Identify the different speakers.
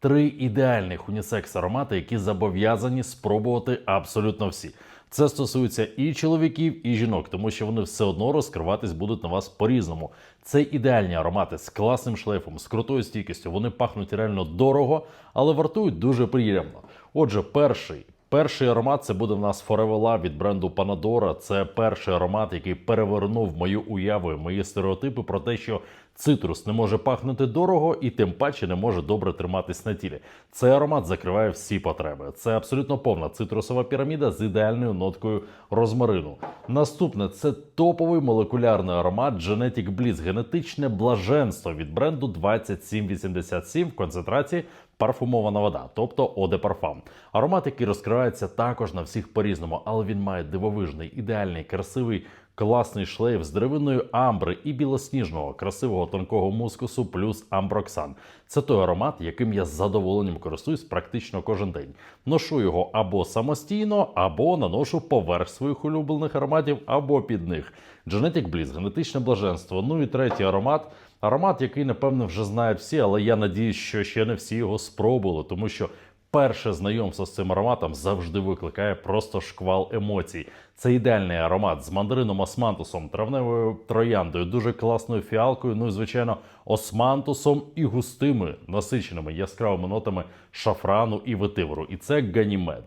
Speaker 1: три ідеальних унісекс аромати, які зобов'язані спробувати абсолютно всі. Це стосується і чоловіків, і жінок, тому що вони все одно розкриватись будуть на вас по-різному. Це ідеальні аромати з класним шлейфом, з крутою стійкістю. Вони пахнуть реально дорого, але вартують дуже приємно. Отже, перший. Перший аромат це буде в нас Forever Love від бренду Panadora. Це перший аромат, який перевернув мою уяву, мої стереотипи про те, що цитрус не може пахнути дорого і тим паче не може добре триматись на тілі. Цей аромат закриває всі потреби. Це абсолютно повна цитрусова піраміда з ідеальною ноткою розмарину. Наступне це топовий молекулярний аромат Genetic Bliss, генетичне блаженство від бренду 2787 в концентрації парфумована вода, тобто de Parfum. Аромат, який розкривається також на всіх по-різному, але він має дивовижний, ідеальний, красивий, класний шлейф з деревиною амбри і білосніжного, красивого тонкого мускусу плюс амброксан. Це той аромат, яким я з задоволенням користуюсь практично кожен день. Ношу його або самостійно, або наношу поверх своїх улюблених ароматів, або під них. Genetic Bliss, генетичне блаженство. Ну і третій аромат. Аромат, який, напевно, вже знають всі, але я надіюсь, що ще не всі його спробували, тому що перше знайомство з цим ароматом завжди викликає просто шквал емоцій. Це ідеальний аромат з мандарином османтусом, травневою трояндою, дуже класною фіалкою, ну і звичайно, османтусом і густими насиченими яскравими нотами шафрану і ветиверу. І це ганімед.